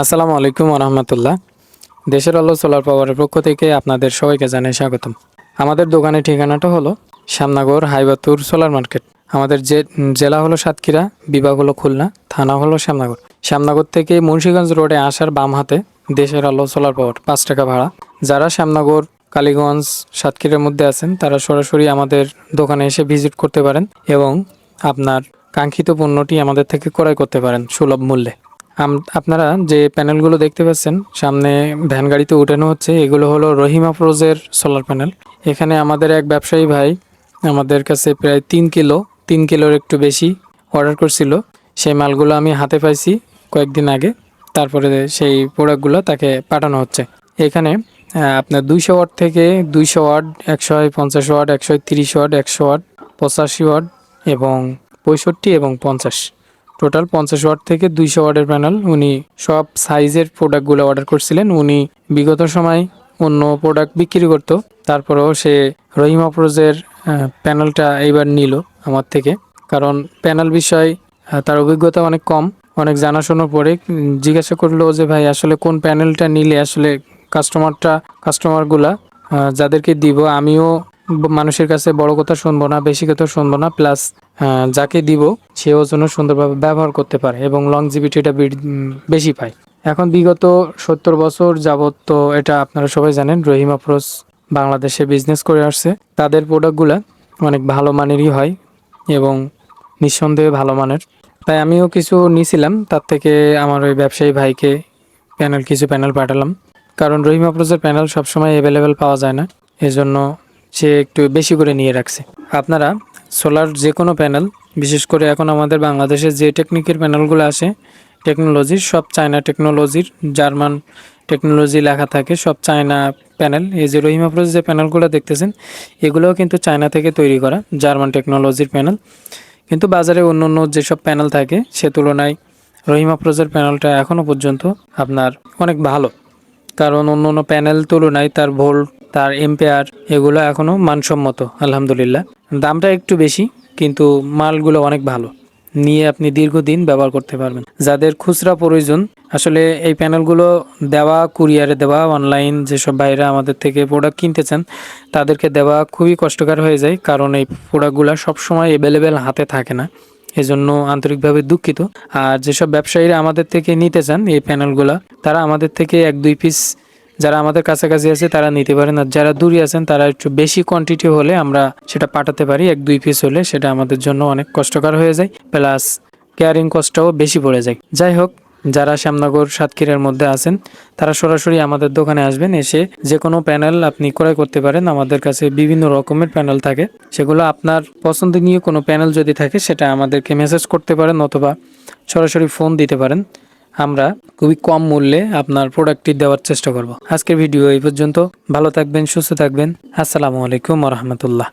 আসসালামু আলাইকুম রহমতুল্লাহ দেশের আলো সোলার পাওয়ারের পক্ষ থেকে আপনাদের সবাইকে জানাই স্বাগতম। আমাদের দোকানের ঠিকানাটা হলো শ্যামনগর হাইবাতুর সোলার মার্কেট। আমাদের যে জেলা হলো সাতক্ষীরা, বিভাগ হলো খুলনা, থানা হলো শ্যামনগর শ্যামনগর থেকে মুন্সিগঞ্জ রোডে আসার বাম হাতে দেশের আলো সোলার পাওয়ার পাঁচ টাকা ভাড়া। যারা শ্যামনগর কালীগঞ্জ, সাতক্ষীরার মধ্যে আছেন, তারা সরাসরি আমাদের দোকানে এসে ভিজিট করতে পারেন এবং আপনার কাঙ্ক্ষিত পণ্যটি আমাদের থেকে ক্রয় করতে পারেন সুলভ মূল্যে। আপনারা যে প্যানেলগুলো দেখতে পাচ্ছেন, সামনে ভ্যান গাড়িতে উঠানো হচ্ছে, এগুলো হলো রহিমা প্রোজের সোলার প্যানেল। এখানে আমাদের এক ব্যবসায়ী ভাই আমাদের কাছে প্রায় তিন কিলো, তিন কিলোর একটু বেশি অর্ডার করছিল। সেই মালগুলো আমি হাতে পাইছি কয়েকদিন আগে, তারপরে সেই প্রোডাক্টগুলো তাকে পাঠানো হচ্ছে। এখানে আপনার দুইশো ওয়াট থেকে দুইশো ওয়াট, একশো পঞ্চাশ ওয়াট, একশো তিরিশ ওয়াট, একশো ওয়াট, পঁচাশি ওয়াট এবং পঁয়ষট্টি এবং পঞ্চাশ। টোটাল পঞ্চাশ ওয়াট থেকে দুইশো ওয়াটের প্যানেল উনি সব সাইজের প্রোডাক্টগুলো অর্ডার করছিলেন। উনি বিগত সময় অন্য প্রোডাক্ট বিক্রি করতো। তারপরেও সে রহিম আফরোজের প্যানেলটা এইবার নিল আমার থেকে। কারণ প্যানেল বিষয় তার অভিজ্ঞতা অনেক কম। অনেক জানাশোনার পরে জিজ্ঞাসা করল যে, ভাই, আসলে কোন প্যানেলটা নিলে আসলে কাস্টমারটা কাস্টমারগুলা যাদেরকে দিব, আমিও মানুষের কাছে বড় কথা শুনব না, বেশি কথা শুনব না প্লাস যাকে দিব, সেও যেন সুন্দরভাবে ব্যবহার করতে পারে এবং লংজিভিটিটা বেশি পায়। এখন বিগত সত্তর বছর যাবত তো এটা আপনারা সবাই জানেন, রহিম আফরোজ বাংলাদেশে বিজনেস করে আসছে। তাদের প্রোডাক্টগুলো অনেক ভালো মানেরই হয় এবং নিঃসন্দেহে ভালো মানের। তাই আমিও কিছু নিয়েছিলাম তার থেকে আমার ওই ব্যবসায়ী ভাইকে প্যানেল কিছু প্যানেল পাঠালাম। কারণ রহিম আফরোজের প্যানেল সবসময় অ্যাভেলেবেল পাওয়া যায় না, এজন্য সে একটু বেশি করে নিয়ে রাখছে। আপনারা সোলার যে কোনো প্যানেল, বিশেষ করে এখন আমাদের বাংলাদেশে যে টেকনিকের প্যানেলগুলো আসে টেকনোলজির সব চায়না টেকনোলজির, জার্মান টেকনোলজি লেখা থাকে, সব চায়না প্যানেল, এই যে রহিম আফরোজ যে প্যানেলগুলো দেখতেছেন, এগুলোও কিন্তু চায়না থেকে তৈরি করা জার্মান টেকনোলজির প্যানেল। কিন্তু বাজারে অন্য অন্য যেসব প্যানেল থাকে, সে তুলনায় রহিম আফরোজের প্যানেলটা এখনও পর্যন্ত আপনার অনেক ভালো। কারণ অন্য অন্য প্যানেল তুলনায় তার ভোল্ট তার এম্পেয়ার এগুলো এখনও মানসম্মত, আলহামদুলিল্লাহ। দামটা একটু বেশি, কিন্তু মালগুলো অনেক ভালো। নিয়ে আপনি দীর্ঘদিন ব্যবহার করতে পারবেন। যাদের খুচরা প্রয়োজন, আসলে এই প্যানেলগুলো দেওয়া, কুরিয়ারে দেওয়া, অনলাইন যেসব বাইরে আমাদের থেকে প্রোডাক্ট কিনতে চান, তাদেরকে দেওয়া খুবই কষ্টকর হয়ে যায়, কারণ এই প্রোডাক্টগুলো সবসময় অ্যাভেলেবেল হাতে থাকে না। এজন্য আন্তরিকভাবে দুঃখিত। আর যেসব ব্যবসায়ীরা আমাদের থেকে নিতে চান, এই প্যানেলগুলো, তারা আমাদের থেকে এক দুই পিস যারা আমাদের কাছাকাছি আছে, তারা নিতে পারেন। আর যারা দূরে আছেন, তারা একটু বেশি কোয়ান্টিটি হলে আমরা সেটা পাঠাতে পারি। এক, দুই পিস হলে সেটা আমাদের জন্য অনেক কষ্টকর হয়ে যায়। প্লাস কেয়ারিং কস্টটাও বেশি পড়ে যায়। যাই হোক, যারা শ্যামনগর সাতক্ষীরার মধ্যে আছেন, তারা সরাসরি আমাদের দোকানে আসবেন। এসে যে কোনো প্যানেল আপনি ক্রয় করতে পারেন। আমাদের কাছে বিভিন্ন রকমের প্যানেল থাকে। সেগুলো আপনার পছন্দনীয় কোনো প্যানেল যদি থাকে, সেটা আমাদেরকে মেসেজ করতে পারেন অথবা সরাসরি ফোন দিতে পারেন। আমরা খুবই কম মূল্যে আপনার প্রোডাক্টটি দেওয়ার চেষ্টা করব। আজকের ভিডিও এই পর্যন্ত। ভালো থাকবেন, সুস্থ থাকবেন। আসসালামু আলাইকুম রহমতুল্লাহ।